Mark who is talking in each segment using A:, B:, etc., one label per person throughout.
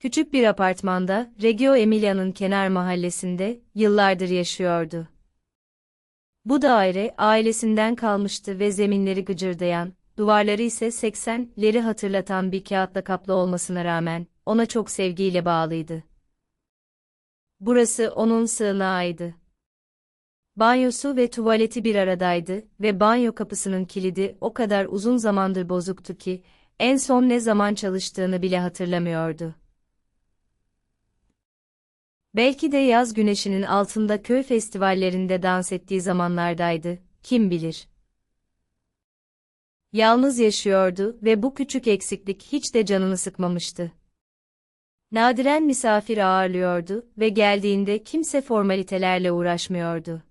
A: Küçük bir apartmanda, Reggio Emilia'nın kenar mahallesinde, yıllardır yaşıyordu. Bu daire, ailesinden kalmıştı ve zeminleri gıcırdayan, duvarları ise 80'leri hatırlatan bir kağıtla kaplı olmasına rağmen, ona çok sevgiyle bağlıydı. Burası onun sığınağıydı. Banyosu ve tuvaleti bir aradaydı ve banyo kapısının kilidi o kadar uzun zamandır bozuktu ki, en son ne zaman çalıştığını bile hatırlamıyordu. Belki de yaz güneşinin altında köy festivallerinde dans ettiği zamanlardaydı, kim bilir. Yalnız yaşıyordu ve bu küçük eksiklik hiç de canını sıkmamıştı. Nadiren misafir ağırlıyordu ve geldiğinde kimse formalitelerle uğraşmıyordu.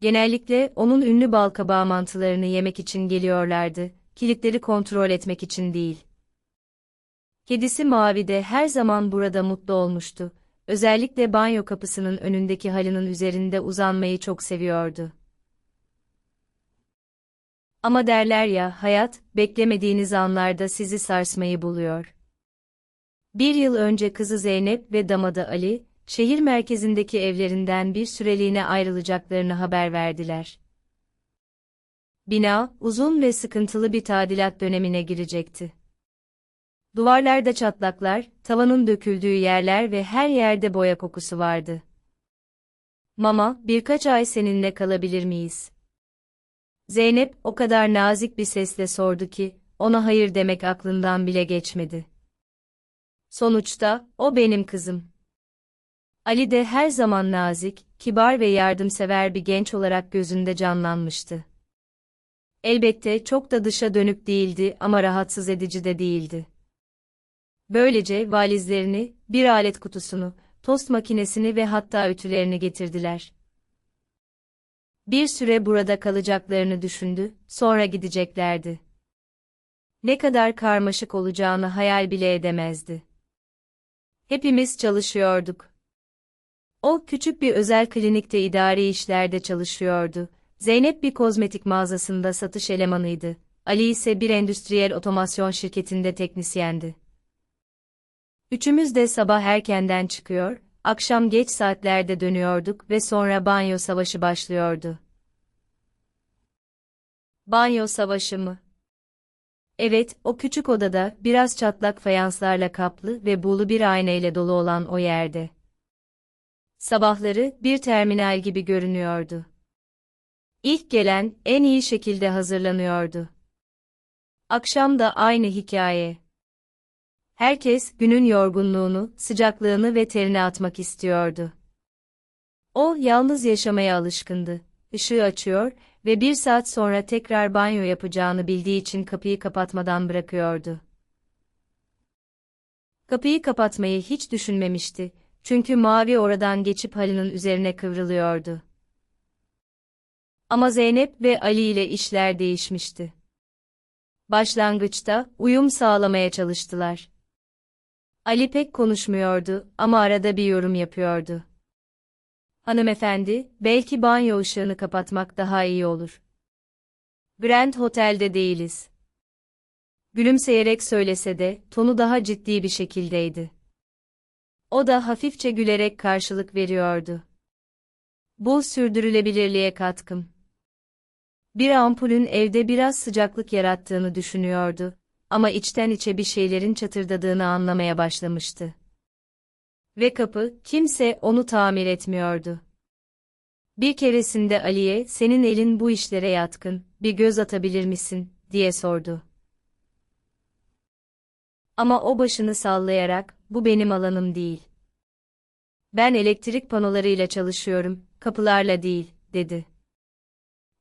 A: Genellikle onun ünlü balkabağı mantılarını yemek için geliyorlardı, kilitleri kontrol etmek için değil. Kedisi Mavi de her zaman burada mutlu olmuştu. Özellikle banyo kapısının önündeki halının üzerinde uzanmayı çok seviyordu. Ama derler ya, hayat, beklemediğiniz anlarda sizi sarsmayı buluyor. Bir yıl önce kızı Zeynep ve damadı Ali, şehir merkezindeki evlerinden bir süreliğine ayrılacaklarını haber verdiler. Bina, uzun ve sıkıntılı bir tadilat dönemine girecekti. Duvarlarda çatlaklar, tavanın döküldüğü yerler ve her yerde boya kokusu vardı. Mama, birkaç ay seninle kalabilir miyiz? Zeynep o kadar nazik bir sesle sordu ki, ona hayır demek aklından bile geçmedi. Sonuçta, o benim kızım. Ali de her zaman nazik, kibar ve yardımsever bir genç olarak gözünde canlanmıştı. Elbette çok da dışa dönük değildi ama rahatsız edici de değildi. Böylece valizlerini, bir alet kutusunu, tost makinesini ve hatta ütülerini getirdiler. Bir süre burada kalacaklarını düşündü, sonra gideceklerdi. Ne kadar karmaşık olacağını hayal bile edemezdi. Hepimiz çalışıyorduk. O küçük bir özel klinikte idari işlerde çalışıyordu. Zeynep bir kozmetik mağazasında satış elemanıydı. Ali ise bir endüstriyel otomasyon şirketinde teknisyendi. Üçümüz de sabah erkenden çıkıyor, akşam geç saatlerde dönüyorduk ve sonra banyo savaşı başlıyordu. Banyo savaşı mı? Evet, o küçük odada, biraz çatlak fayanslarla kaplı ve buğulu bir aynayla dolu olan o yerde. Sabahları, bir terminal gibi görünüyordu. İlk gelen, en iyi şekilde hazırlanıyordu. Akşam da aynı hikaye. Herkes, günün yorgunluğunu, sıcaklığını ve terini atmak istiyordu. O, yalnız yaşamaya alışkındı. Işığı açıyor ve bir saat sonra tekrar banyo yapacağını bildiği için kapıyı kapatmadan bırakıyordu. Kapıyı kapatmayı hiç düşünmemişti, çünkü mavi oradan geçip halının üzerine kıvrılıyordu. Ama Zeynep ve Ali ile işler değişmişti. Başlangıçta uyum sağlamaya çalıştılar. Ali pek konuşmuyordu ama arada bir yorum yapıyordu. Hanımefendi, belki banyo ışığını kapatmak daha iyi olur. Grand Hotel'de değiliz. Gülümseyerek söylese de, tonu daha ciddi bir şekildeydi. O da hafifçe gülerek karşılık veriyordu. Bu sürdürülebilirliğe katkım. Bir ampulün evde biraz sıcaklık yarattığını düşünüyordu ama içten içe bir şeylerin çatırdadığını anlamaya başlamıştı. Ve kapı, kimse onu tamir etmiyordu. Bir keresinde Ali'ye, senin elin bu işlere yatkın, bir göz atabilir misin, diye sordu. Ama o başını sallayarak, bu benim alanım değil. Ben elektrik panolarıyla çalışıyorum, kapılarla değil, dedi.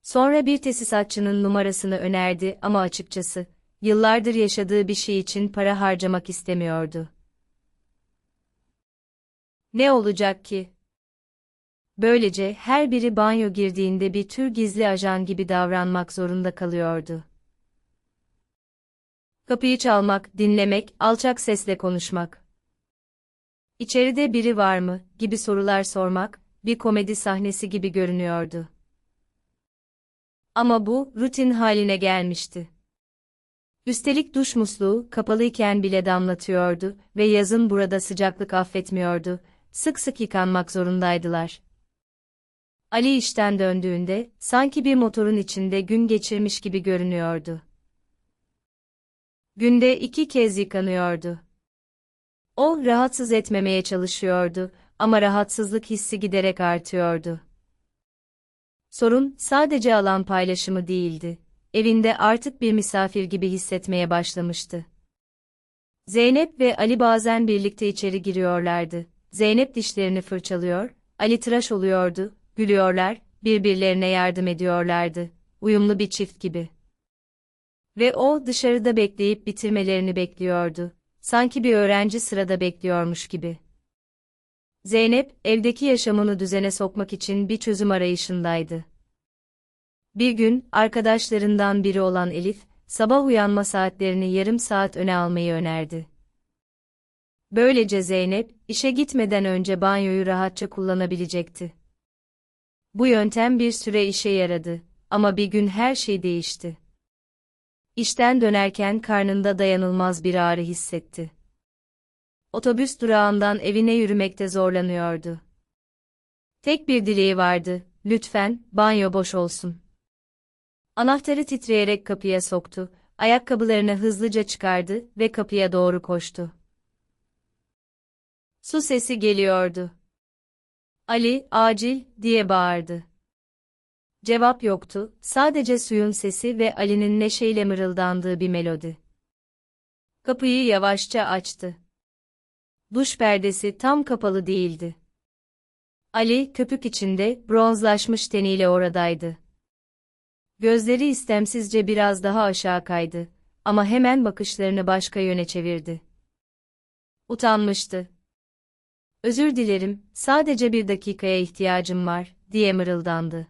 A: Sonra bir tesisatçının numarasını önerdi ama açıkçası, yıllardır yaşadığı bir şey için para harcamak istemiyordu. Ne olacak ki? Böylece her biri banyo girdiğinde bir tür gizli ajan gibi davranmak zorunda kalıyordu. Kapıyı çalmak, dinlemek, alçak sesle konuşmak. İçeride biri var mı gibi sorular sormak, bir komedi sahnesi gibi görünüyordu. Ama bu, rutin haline gelmişti. Üstelik duş musluğu kapalıyken bile damlatıyordu ve yazın burada sıcaklık affetmiyordu. Sık sık yıkanmak zorundaydılar. Ali işten döndüğünde sanki bir motorun içinde gün geçirmiş gibi görünüyordu. Günde iki kez yıkanıyordu. O rahatsız etmemeye çalışıyordu ama rahatsızlık hissi giderek artıyordu. Sorun sadece alan paylaşımı değildi. Evinde artık bir misafir gibi hissetmeye başlamıştı. Zeynep ve Ali bazen birlikte içeri giriyorlardı. Zeynep dişlerini fırçalıyor, Ali tıraş oluyordu, gülüyorlar, birbirlerine yardım ediyorlardı. Uyumlu bir çift gibi. Ve o dışarıda bekleyip bitirmelerini bekliyordu. Sanki bir öğrenci sırada bekliyormuş gibi. Zeynep, evdeki yaşamını düzene sokmak için bir çözüm arayışındaydı. Bir gün, arkadaşlarından biri olan Elif, sabah uyanma saatlerini yarım saat öne almayı önerdi. Böylece Zeynep, işe gitmeden önce banyoyu rahatça kullanabilecekti. Bu yöntem bir süre işe yaradı ama bir gün her şey değişti. İşten dönerken karnında dayanılmaz bir ağrı hissetti. Otobüs durağından evine yürümekte zorlanıyordu. Tek bir dileği vardı, lütfen, banyo boş olsun. Anahtarı titreyerek kapıya soktu, ayakkabılarını hızlıca çıkardı ve kapıya doğru koştu. Su sesi geliyordu. Ali, acil, diye bağırdı. Cevap yoktu, sadece suyun sesi ve Ali'nin neşeyle mırıldandığı bir melodi. Kapıyı yavaşça açtı. Duş perdesi tam kapalı değildi. Ali, köpük içinde, bronzlaşmış teniyle oradaydı. Gözleri istemsizce biraz daha aşağı kaydı, ama hemen bakışlarını başka yöne çevirdi. Utanmıştı. Özür dilerim, sadece bir dakikaya ihtiyacım var, diye mırıldandı.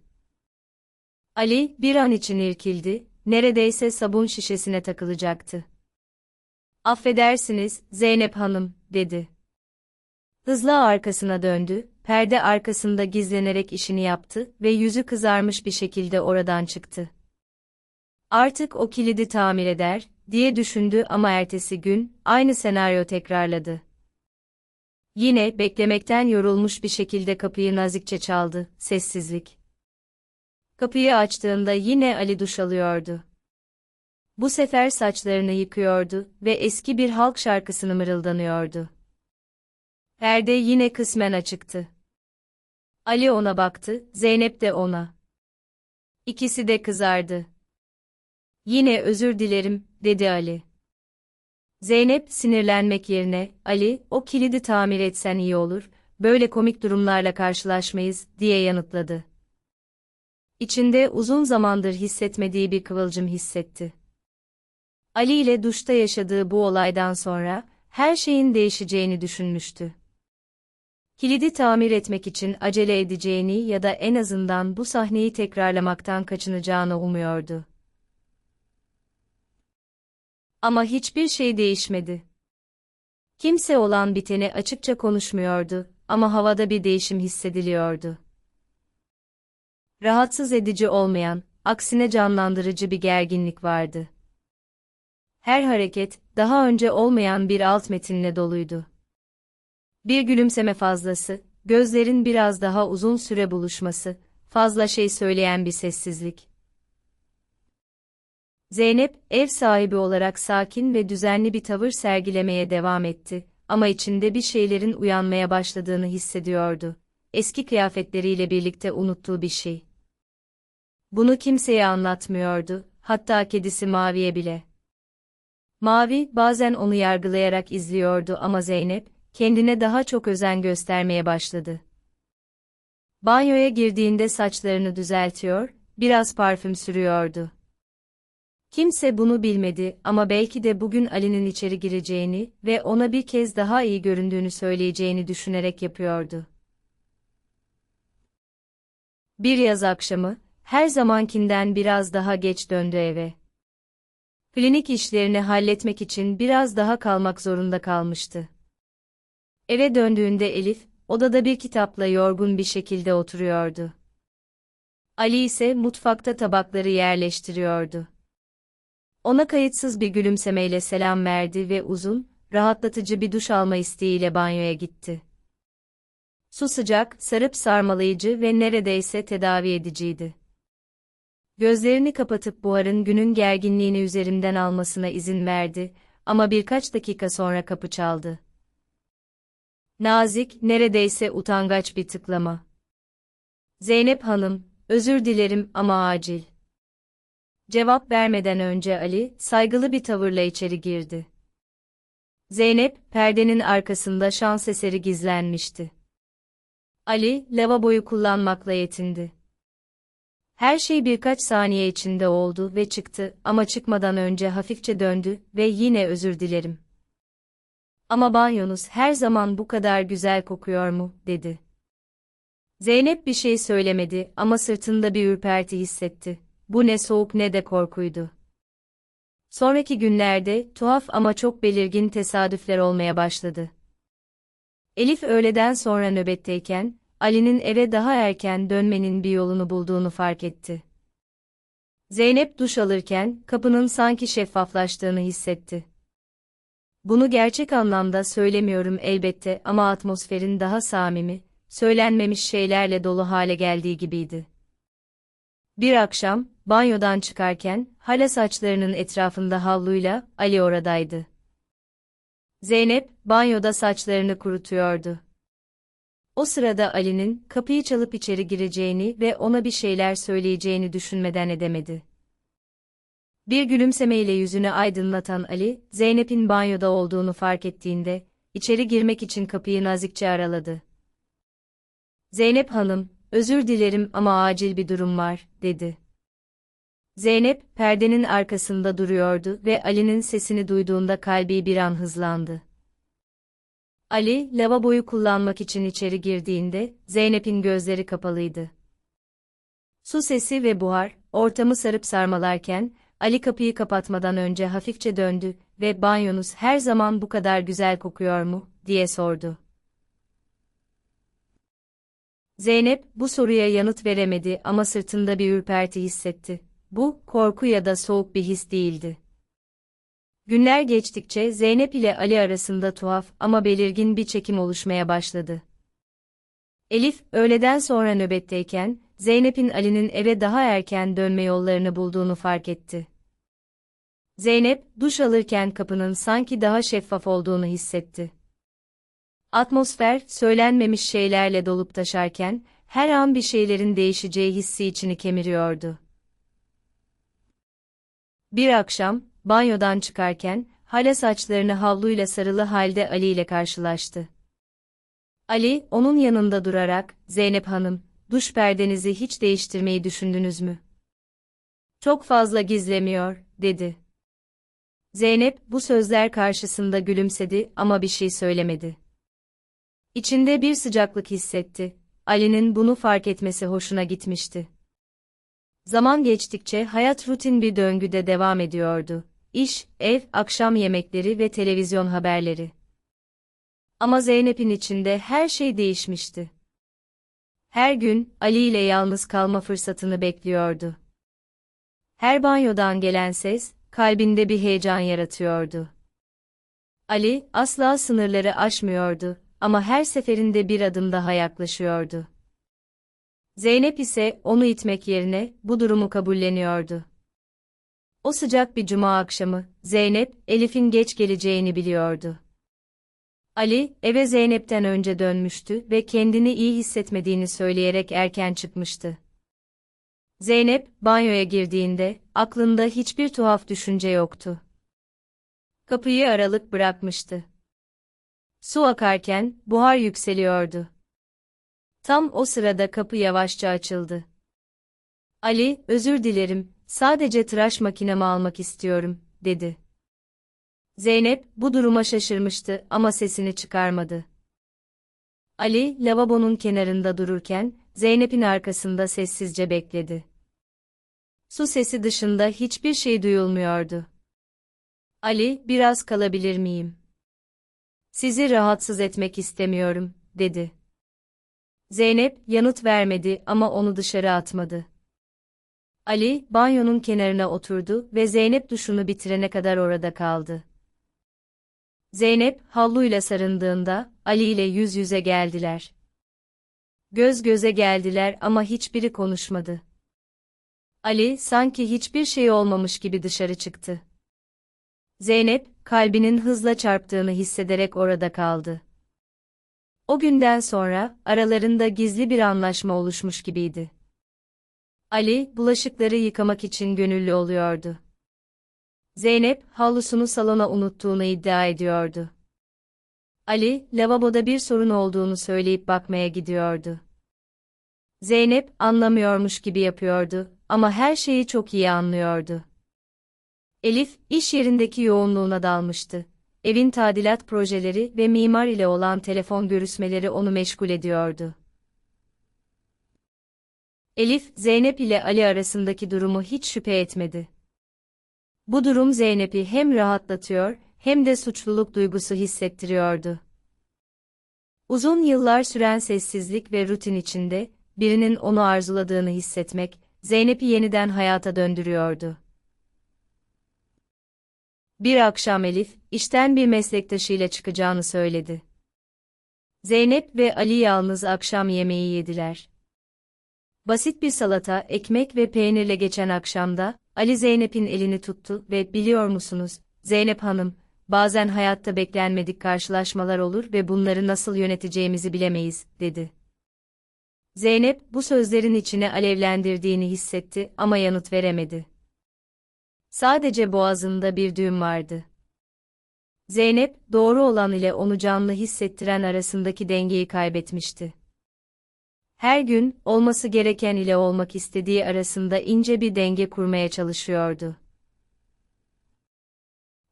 A: Ali, bir an için irkildi, neredeyse sabun şişesine takılacaktı. Affedersiniz, Zeynep Hanım, dedi. Hızla arkasına döndü, perde arkasında gizlenerek işini yaptı ve yüzü kızarmış bir şekilde oradan çıktı. Artık o kilidi tamir eder, diye düşündü ama ertesi gün, aynı senaryo tekrarladı. Yine, beklemekten yorulmuş bir şekilde kapıyı nazikçe çaldı, sessizlik. Kapıyı açtığında yine Ali duş alıyordu. Bu sefer saçlarını yıkıyordu ve eski bir halk şarkısını mırıldanıyordu. Perde yine kısmen açıktı. Ali ona baktı, Zeynep de ona. İkisi de kızardı. Yine özür dilerim, dedi Ali. Zeynep sinirlenmek yerine, Ali, o kilidi tamir etsen iyi olur, böyle komik durumlarla karşılaşmayız, diye yanıtladı. İçinde uzun zamandır hissetmediği bir kıvılcım hissetti. Ali ile duşta yaşadığı bu olaydan sonra, her şeyin değişeceğini düşünmüştü. Kilidi tamir etmek için acele edeceğini ya da en azından bu sahneyi tekrarlamaktan kaçınacağını umuyordu. Ama hiçbir şey değişmedi. Kimse olan biteni açıkça konuşmuyordu ama havada bir değişim hissediliyordu. Rahatsız edici olmayan, aksine canlandırıcı bir gerginlik vardı. Her hareket, daha önce olmayan bir alt metinle doluydu. Bir gülümseme fazlası, gözlerin biraz daha uzun süre buluşması, fazla şey söyleyen bir sessizlik. Zeynep, ev sahibi olarak sakin ve düzenli bir tavır sergilemeye devam etti ama içinde bir şeylerin uyanmaya başladığını hissediyordu. Eski kıyafetleriyle birlikte unuttuğu bir şey. Bunu kimseye anlatmıyordu, hatta kedisi Mavi'ye bile. Mavi, bazen onu yargılayarak izliyordu ama Zeynep, kendine daha çok özen göstermeye başladı. Banyoya girdiğinde saçlarını düzeltiyor, biraz parfüm sürüyordu. Kimse bunu bilmedi ama belki de bugün Ali'nin içeri gireceğini ve ona bir kez daha iyi göründüğünü söyleyeceğini düşünerek yapıyordu. Bir yaz akşamı, her zamankinden biraz daha geç döndü eve. Klinik işlerini halletmek için biraz daha kalmak zorunda kalmıştı. Eve döndüğünde Elif, odada bir kitapla yorgun bir şekilde oturuyordu. Ali ise mutfakta tabakları yerleştiriyordu. Ona kayıtsız bir gülümsemeyle selam verdi ve uzun, rahatlatıcı bir duş alma isteğiyle banyoya gitti. Su sıcak, sarıp sarmalayıcı ve neredeyse tedavi ediciydi. Gözlerini kapatıp buharın günün gerginliğini üzerimden almasına izin verdi ama birkaç dakika sonra kapı çaldı. Nazik, neredeyse utangaç bir tıklama. Zeynep Hanım, özür dilerim ama acil. Cevap vermeden önce Ali, saygılı bir tavırla içeri girdi. Zeynep, perdenin arkasında şans eseri gizlenmişti. Ali, lavaboyu kullanmakla yetindi. Her şey birkaç saniye içinde oldu ve çıktı ama çıkmadan önce hafifçe döndü ve yine özür dilerim. Ama banyonuz her zaman bu kadar güzel kokuyor mu, dedi. Zeynep bir şey söylemedi ama sırtında bir ürperti hissetti. Bu ne soğuk ne de korkuydu. Sonraki günlerde tuhaf ama çok belirgin tesadüfler olmaya başladı. Elif öğleden sonra nöbetteyken, Ali'nin eve daha erken dönmenin bir yolunu bulduğunu fark etti. Zeynep duş alırken kapının sanki şeffaflaştığını hissetti. Bunu gerçek anlamda söylemiyorum elbette ama atmosferin daha samimi, söylenmemiş şeylerle dolu hale geldiği gibiydi. Bir akşam, banyodan çıkarken, hala saçlarının etrafında havluyla, Ali oradaydı. Zeynep, banyoda saçlarını kurutuyordu. O sırada Ali'nin, kapıyı çalıp içeri gireceğini ve ona bir şeyler söyleyeceğini düşünmeden edemedi. Bir gülümsemeyle yüzünü aydınlatan Ali, Zeynep'in banyoda olduğunu fark ettiğinde, içeri girmek için kapıyı nazikçe araladı. Zeynep Hanım, özür dilerim ama acil bir durum var, dedi. Zeynep, perdenin arkasında duruyordu ve Ali'nin sesini duyduğunda kalbi bir an hızlandı. Ali, lavaboyu kullanmak için içeri girdiğinde, Zeynep'in gözleri kapalıydı. Su sesi ve buhar, ortamı sarıp sarmalarken, Ali kapıyı kapatmadan önce hafifçe döndü ve banyonuz her zaman bu kadar güzel kokuyor mu, diye sordu. Zeynep, bu soruya yanıt veremedi ama sırtında bir ürperti hissetti. Bu, korku ya da soğuk bir his değildi. Günler geçtikçe Zeynep ile Ali arasında tuhaf ama belirgin bir çekim oluşmaya başladı. Elif, öğleden sonra nöbetteyken, Zeynep'in Ali'nin eve daha erken dönme yollarını bulduğunu fark etti. Zeynep, duş alırken kapının sanki daha şeffaf olduğunu hissetti. Atmosfer, söylenmemiş şeylerle dolup taşarken, her an bir şeylerin değişeceği hissi içini kemiriyordu. Bir akşam, banyodan çıkarken, hala saçlarını havluyla sarılı halde Ali ile karşılaştı. Ali, onun yanında durarak, Zeynep Hanım, duş perdenizi hiç değiştirmeyi düşündünüz mü? Çok fazla gizlemiyor, dedi. Zeynep, bu sözler karşısında gülümsedi ama bir şey söylemedi. İçinde bir sıcaklık hissetti. Ali'nin bunu fark etmesi hoşuna gitmişti. Zaman geçtikçe hayat rutin bir döngüde devam ediyordu. İş, ev, akşam yemekleri ve televizyon haberleri. Ama Zeynep'in içinde her şey değişmişti. Her gün Ali ile yalnız kalma fırsatını bekliyordu. Her banyodan gelen ses kalbinde bir heyecan yaratıyordu. Ali asla sınırları aşmıyordu ama her seferinde bir adım daha yaklaşıyordu. Zeynep ise onu itmek yerine bu durumu kabulleniyordu. O sıcak bir cuma akşamı Zeynep Elif'in geç geleceğini biliyordu. Ali eve Zeynep'ten önce dönmüştü ve kendini iyi hissetmediğini söyleyerek erken çıkmıştı. Zeynep banyoya girdiğinde aklında hiçbir tuhaf düşünce yoktu. Kapıyı aralık bırakmıştı. Su akarken buhar yükseliyordu. Tam o sırada kapı yavaşça açıldı. Ali, özür dilerim, sadece tıraş makinemi almak istiyorum, dedi. Zeynep, bu duruma şaşırmıştı ama sesini çıkarmadı. Ali, lavabonun kenarında dururken, Zeynep'in arkasında sessizce bekledi. Su sesi dışında hiçbir şey duyulmuyordu. Ali, biraz kalabilir miyim? Sizi rahatsız etmek istemiyorum, dedi. Zeynep, yanıt vermedi ama onu dışarı atmadı. Ali, banyonun kenarına oturdu ve Zeynep duşunu bitirene kadar orada kaldı. Zeynep, havluyla sarındığında, Ali ile yüz yüze geldiler. Göz göze geldiler ama hiçbiri konuşmadı. Ali, sanki hiçbir şey olmamış gibi dışarı çıktı. Zeynep, kalbinin hızla çarptığını hissederek orada kaldı. O günden sonra, aralarında gizli bir anlaşma oluşmuş gibiydi. Ali, bulaşıkları yıkamak için gönüllü oluyordu. Zeynep, havlusunu salona unuttuğunu iddia ediyordu. Ali, lavaboda bir sorun olduğunu söyleyip bakmaya gidiyordu. Zeynep, anlamıyormuş gibi yapıyordu ama her şeyi çok iyi anlıyordu. Elif, iş yerindeki yoğunluğuna dalmıştı. Evin tadilat projeleri ve mimar ile olan telefon görüşmeleri onu meşgul ediyordu. Elif, Zeynep ile Ali arasındaki durumu hiç şüphe etmedi. Bu durum Zeynep'i hem rahatlatıyor, hem de suçluluk duygusu hissettiriyordu. Uzun yıllar süren sessizlik ve rutin içinde, birinin onu arzuladığını hissetmek, Zeynep'i yeniden hayata döndürüyordu. Bir akşam Elif, işten bir meslektaşıyla çıkacağını söyledi. Zeynep ve Ali yalnız akşam yemeği yediler. Basit bir salata, ekmek ve peynirle geçen akşamda, Ali Zeynep'in elini tuttu ve biliyor musunuz, Zeynep Hanım, bazen hayatta beklenmedik karşılaşmalar olur ve bunları nasıl yöneteceğimizi bilemeyiz, dedi. Zeynep, bu sözlerin içine alevlendirdiğini hissetti ama yanıt veremedi. Sadece boğazında bir düğüm vardı. Zeynep, doğru olan ile onu canlı hissettiren arasındaki dengeyi kaybetmişti. Her gün, olması gereken ile olmak istediği arasında ince bir denge kurmaya çalışıyordu.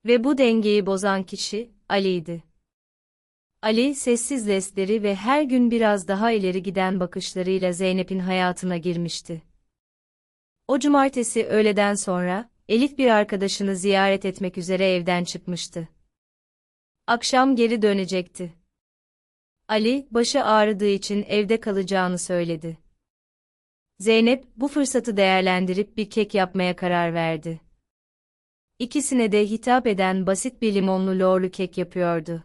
A: Ve bu dengeyi bozan kişi, Ali'ydi. Ali, sessiz lesleri ve her gün biraz daha ileri giden bakışlarıyla Zeynep'in hayatına girmişti. O cumartesi öğleden sonra, Elif bir arkadaşını ziyaret etmek üzere evden çıkmıştı. Akşam geri dönecekti. Ali, başı ağrıdığı için evde kalacağını söyledi. Zeynep, bu fırsatı değerlendirip bir kek yapmaya karar verdi. İkisine de hitap eden basit bir limonlu lorlu kek yapıyordu.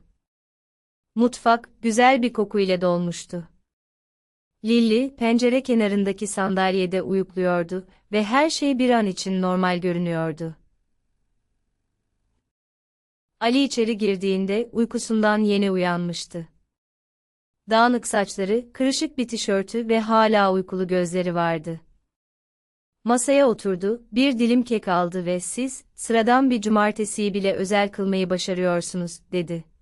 A: Mutfak, güzel bir koku ile dolmuştu. Lilly, pencere kenarındaki sandalyede uyukluyordu ve her şey bir an için normal görünüyordu. Ali içeri girdiğinde uykusundan yeni uyanmıştı. Dağınık saçları, kırışık bir tişörtü ve hala uykulu gözleri vardı. Masaya oturdu, bir dilim kek aldı ve siz, sıradan bir cumartesiyi bile özel kılmayı başarıyorsunuz, dedi.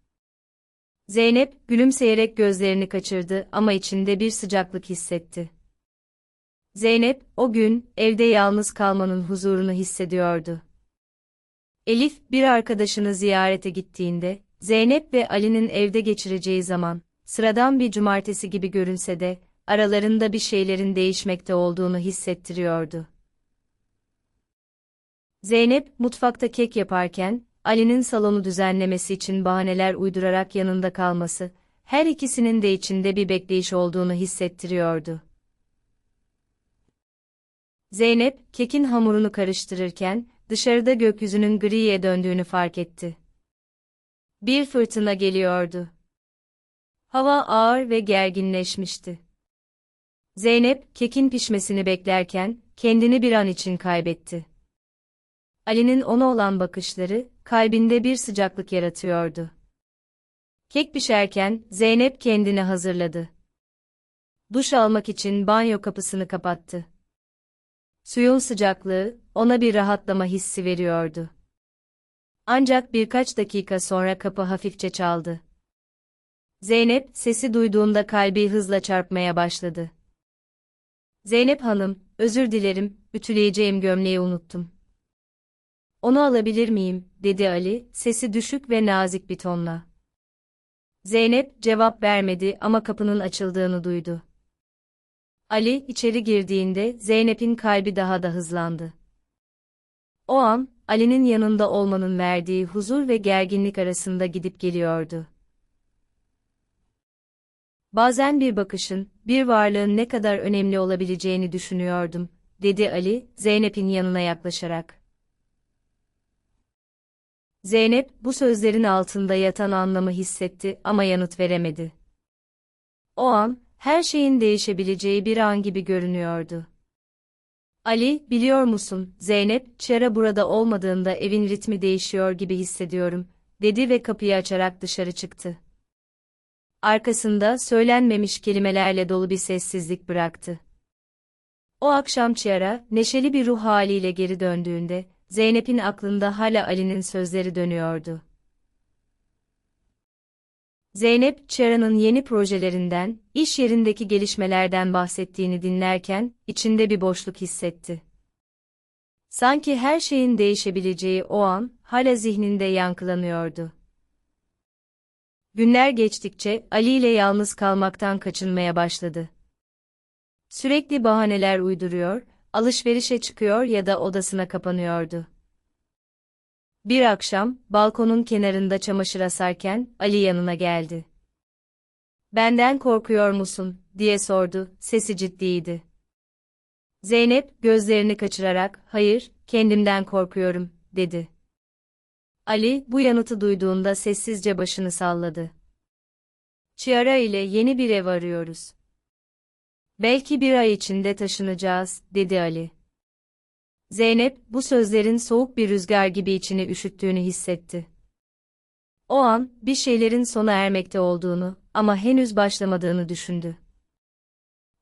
A: Zeynep, gülümseyerek gözlerini kaçırdı ama içinde bir sıcaklık hissetti. Zeynep, o gün, evde yalnız kalmanın huzurunu hissediyordu. Elif, bir arkadaşını ziyarete gittiğinde, Zeynep ve Ali'nin evde geçireceği zaman, sıradan bir cumartesi gibi görünse de, aralarında bir şeylerin değişmekte olduğunu hissettiriyordu. Zeynep, mutfakta kek yaparken, Ali'nin salonu düzenlemesi için bahaneler uydurarak yanında kalması, her ikisinin de içinde bir bekleyiş olduğunu hissettiriyordu. Zeynep, kekin hamurunu karıştırırken, dışarıda gökyüzünün griye döndüğünü fark etti. Bir fırtına geliyordu. Hava ağır ve gerginleşmişti. Zeynep, kekin pişmesini beklerken, kendini bir an için kaybetti. Ali'nin ona olan bakışları, kalbinde bir sıcaklık yaratıyordu. Kek pişerken, Zeynep kendini hazırladı. Duş almak için banyo kapısını kapattı. Suyun sıcaklığı, ona bir rahatlama hissi veriyordu. Ancak birkaç dakika sonra kapı hafifçe çaldı. Zeynep, sesi duyduğunda kalbi hızla çarpmaya başladı. Zeynep Hanım, özür dilerim, ütüleyeceğim gömleği unuttum. Onu alabilir miyim, dedi Ali, sesi düşük ve nazik bir tonla. Zeynep, cevap vermedi ama kapının açıldığını duydu. Ali, içeri girdiğinde Zeynep'in kalbi daha da hızlandı. O an, Ali'nin yanında olmanın verdiği huzur ve gerginlik arasında gidip geliyordu. Bazen bir bakışın, bir varlığın ne kadar önemli olabileceğini düşünüyordum, dedi Ali, Zeynep'in yanına yaklaşarak. Zeynep, bu sözlerin altında yatan anlamı hissetti ama yanıt veremedi. O an, her şeyin değişebileceği bir an gibi görünüyordu. Ali, biliyor musun, Zeynep, Çera burada olmadığında evin ritmi değişiyor gibi hissediyorum, dedi ve kapıyı açarak dışarı çıktı. Arkasında söylenmemiş kelimelerle dolu bir sessizlik bıraktı. O akşam Chiara, neşeli bir ruh haliyle geri döndüğünde, Zeynep'in aklında hala Ali'nin sözleri dönüyordu. Zeynep, Chiara'nın yeni projelerinden, iş yerindeki gelişmelerden bahsettiğini dinlerken, içinde bir boşluk hissetti. Sanki her şeyin değişebileceği o an, hala zihninde yankılanıyordu. Günler geçtikçe Ali ile yalnız kalmaktan kaçınmaya başladı. Sürekli bahaneler uyduruyor, alışverişe çıkıyor ya da odasına kapanıyordu. Bir akşam, balkonun kenarında çamaşır asarken, Ali yanına geldi. Benden korkuyor musun, diye sordu, sesi ciddiydi. Zeynep, gözlerini kaçırarak, hayır, kendimden korkuyorum, dedi. Ali, bu yanıtı duyduğunda sessizce başını salladı. Chiara ile yeni bir ev arıyoruz. Belki bir ay içinde taşınacağız, dedi Ali. Zeynep, bu sözlerin soğuk bir rüzgar gibi içini üşüttüğünü hissetti. O an, bir şeylerin sona ermekte olduğunu ama henüz başlamadığını düşündü.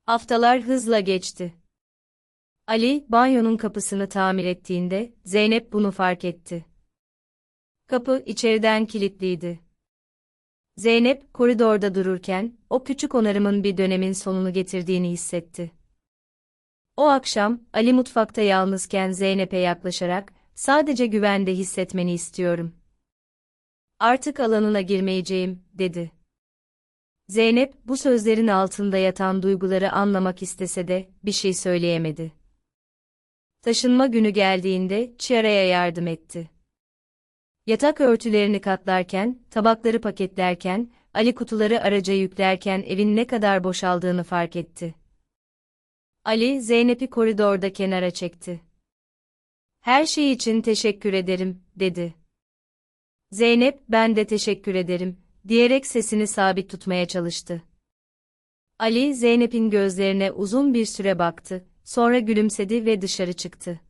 A: Haftalar hızla geçti. Ali, banyonun kapısını tamir ettiğinde, Zeynep bunu fark etti. Kapı içeriden kilitliydi. Zeynep, koridorda dururken, o küçük onarımın bir dönemin sonunu getirdiğini hissetti. O akşam, Ali mutfakta yalnızken Zeynep'e yaklaşarak, sadece güvende hissetmeni istiyorum. Artık alanına girmeyeceğim, dedi. Zeynep, bu sözlerin altında yatan duyguları anlamak istese de, bir şey söyleyemedi. Taşınma günü geldiğinde, Chiara'ya yardım etti. Yatak örtülerini katlarken, tabakları paketlerken, Ali kutuları araca yüklerken evin ne kadar boşaldığını fark etti. Ali, Zeynep'i koridorda kenara çekti. Her şey için teşekkür ederim, dedi. Zeynep, ben de teşekkür ederim, diyerek sesini sabit tutmaya çalıştı. Ali, Zeynep'in gözlerine uzun bir süre baktı, sonra gülümsedi ve dışarı çıktı.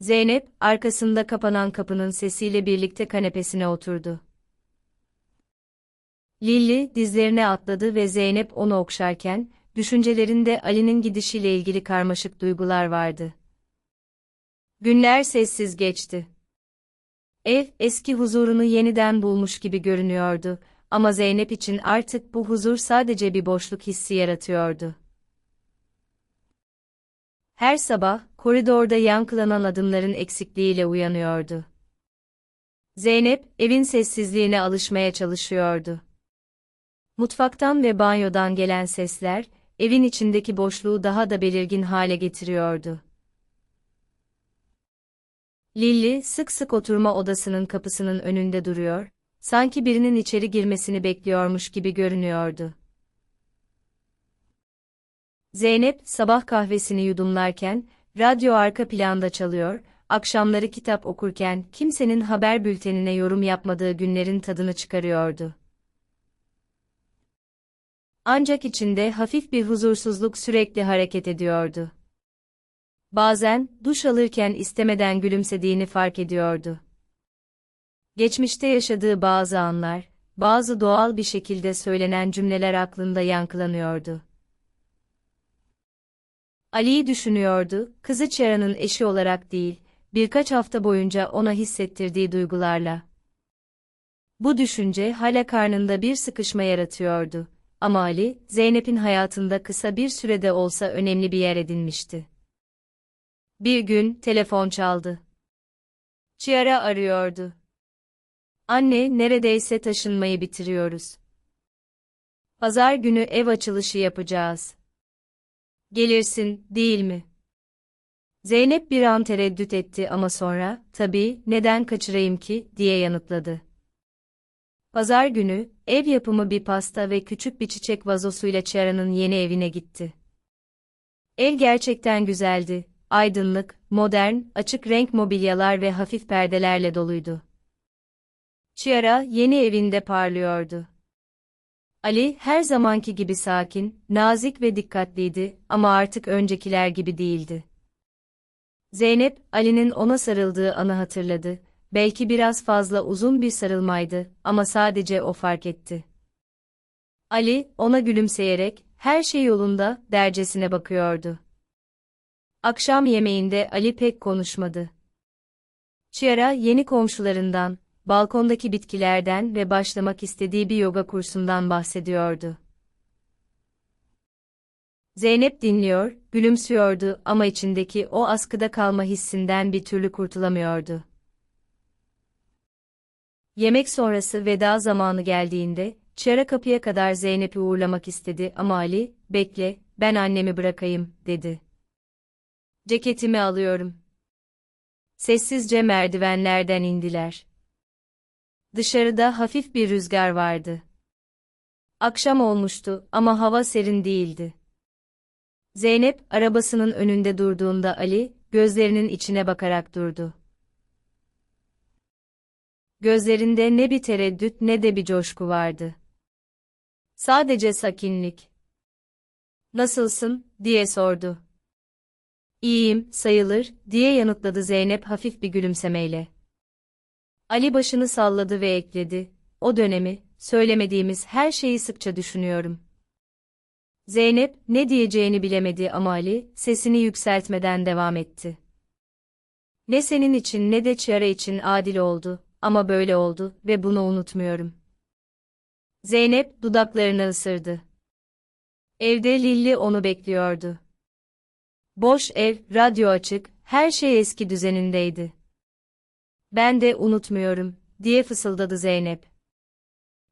A: Zeynep, arkasında kapanan kapının sesiyle birlikte kanepesine oturdu. Lilli, dizlerine atladı ve Zeynep onu okşarken, düşüncelerinde Ali'nin gidişiyle ilgili karmaşık duygular vardı. Günler sessiz geçti. Ev, eski huzurunu yeniden bulmuş gibi görünüyordu, ama Zeynep için artık bu huzur sadece bir boşluk hissi yaratıyordu. Her sabah, koridorda yankılanan adımların eksikliğiyle uyanıyordu. Zeynep, evin sessizliğine alışmaya çalışıyordu. Mutfaktan ve banyodan gelen sesler, evin içindeki boşluğu daha da belirgin hale getiriyordu. Lilly, sık sık oturma odasının kapısının önünde duruyor, sanki birinin içeri girmesini bekliyormuş gibi görünüyordu. Zeynep, sabah kahvesini yudumlarken, radyo arka planda çalıyor, akşamları kitap okurken kimsenin haber bültenine yorum yapmadığı günlerin tadını çıkarıyordu. Ancak içinde hafif bir huzursuzluk sürekli hareket ediyordu. Bazen, duş alırken istemeden gülümsediğini fark ediyordu. Geçmişte yaşadığı bazı anlar, bazı doğal bir şekilde söylenen cümleler aklında yankılanıyordu. Ali'yi düşünüyordu, kızı Çera'nın eşi olarak değil, birkaç hafta boyunca ona hissettirdiği duygularla. Bu düşünce hala karnında bir sıkışma yaratıyordu. Ama Ali, Zeynep'in hayatında kısa bir sürede olsa önemli bir yer edinmişti. Bir gün telefon çaldı. Chiara arıyordu. Anne, neredeyse taşınmayı bitiriyoruz. Pazar günü ev açılışı yapacağız. Gelirsin, değil mi? Zeynep bir an tereddüt etti ama sonra, tabii, neden kaçırayım ki, diye yanıtladı. Pazar günü, ev yapımı bir pasta ve küçük bir çiçek vazosuyla Chiara'nın yeni evine gitti. Ev gerçekten güzeldi. Aydınlık, modern, açık renk mobilyalar ve hafif perdelerle doluydu. Chiara yeni evinde parlıyordu. Ali her zamanki gibi sakin, nazik ve dikkatliydi ama artık öncekiler gibi değildi. Zeynep, Ali'nin ona sarıldığı anı hatırladı. Belki biraz fazla uzun bir sarılmaydı ama sadece o fark etti. Ali, ona gülümseyerek, her şey yolunda, dercesine bakıyordu. Akşam yemeğinde Ali pek konuşmadı. Chiara yeni komşularından, balkondaki bitkilerden ve başlamak istediği bir yoga kursundan bahsediyordu. Zeynep dinliyor, gülümsüyordu ama içindeki o askıda kalma hissinden bir türlü kurtulamıyordu. Yemek sonrası veda zamanı geldiğinde, Chiara kapıya kadar Zeynep'i uğurlamak istedi ama Ali, bekle, ben annemi bırakayım, dedi. Ceketimi alıyorum. Sessizce merdivenlerden indiler. Dışarıda hafif bir rüzgar vardı. Akşam olmuştu ama hava serin değildi. Zeynep, arabasının önünde durduğunda Ali, gözlerinin içine bakarak durdu. Gözlerinde ne bir tereddüt ne de bir coşku vardı. Sadece sakinlik. Nasılsın, diye sordu. İyiyim, sayılır, diye yanıtladı Zeynep hafif bir gülümsemeyle. Ali başını salladı ve ekledi, o dönemi, söylemediğimiz her şeyi sıkça düşünüyorum. Zeynep, ne diyeceğini bilemedi ama Ali, sesini yükseltmeden devam etti. Ne senin için ne de Chiara için adil oldu, ama böyle oldu ve bunu unutmuyorum. Zeynep, dudaklarını ısırdı. Evde Lilli onu bekliyordu. Boş ev, radyo açık, her şey eski düzenindeydi. Ben de unutmuyorum, diye fısıldadı Zeynep.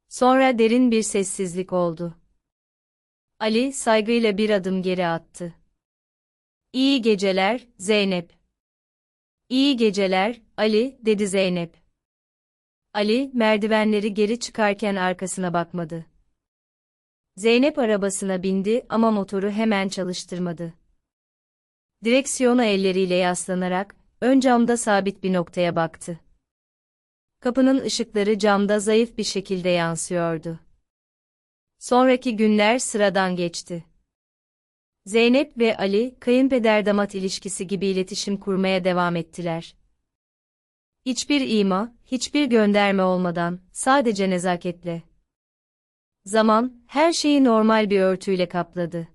A: Sonra derin bir sessizlik oldu. Ali saygıyla bir adım geri attı. İyi geceler, Zeynep. İyi geceler, Ali, dedi Zeynep. Ali, merdivenleri geri çıkarken arkasına bakmadı. Zeynep arabasına bindi ama motoru hemen çalıştırmadı. Direksiyona elleriyle yaslanarak, ön camda sabit bir noktaya baktı. Kapının ışıkları camda zayıf bir şekilde yansıyordu. Sonraki günler sıradan geçti. Zeynep ve Ali, kayınpeder-damat ilişkisi gibi iletişim kurmaya devam ettiler. Hiçbir ima, hiçbir gönderme olmadan, sadece nezaketle. Zaman, her şeyi normal bir örtüyle kapladı.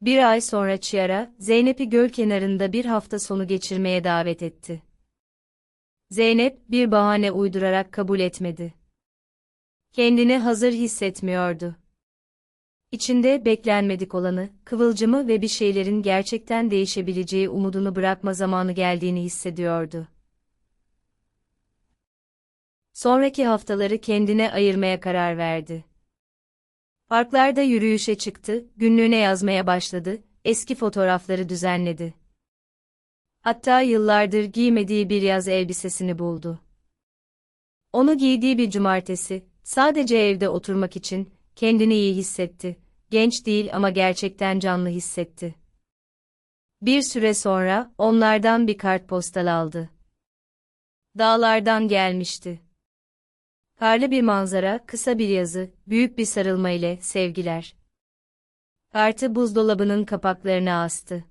A: Bir ay sonra Chiara, Zeynep'i göl kenarında bir hafta sonu geçirmeye davet etti. Zeynep, bir bahane uydurarak kabul etmedi. Kendini hazır hissetmiyordu. İçinde beklenmedik olanı, kıvılcımı ve bir şeylerin gerçekten değişebileceği umudunu bırakma zamanı geldiğini hissediyordu. Sonraki haftaları kendine ayırmaya karar verdi. Parklarda yürüyüşe çıktı, günlüğüne yazmaya başladı, eski fotoğrafları düzenledi. Hatta yıllardır giymediği bir yaz elbisesini buldu. Onu giydiği bir cumartesi, sadece evde oturmak için, kendini iyi hissetti. Genç değil ama gerçekten canlı hissetti. Bir süre sonra, onlardan bir kartpostal aldı. Dağlardan gelmişti. Karlı bir manzara, kısa bir yazı, büyük bir sarılma ile sevgiler. Kartı buzdolabının kapaklarına astı.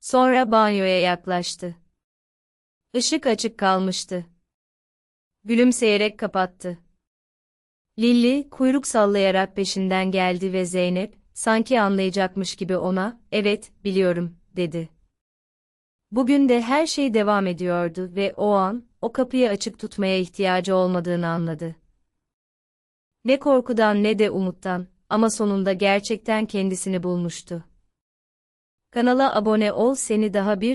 A: Sonra banyoya yaklaştı. Işık açık kalmıştı. Gülümseyerek kapattı. Lilli, kuyruk sallayarak peşinden geldi ve Zeynep, sanki anlayacakmış gibi ona, evet, biliyorum, dedi. Bugün de her şey devam ediyordu ve o an, o kapıyı açık tutmaya ihtiyacı olmadığını anladı. Ne korkudan ne de umuttan, ama sonunda gerçekten kendisini bulmuştu. Kanala abone ol seni daha birçok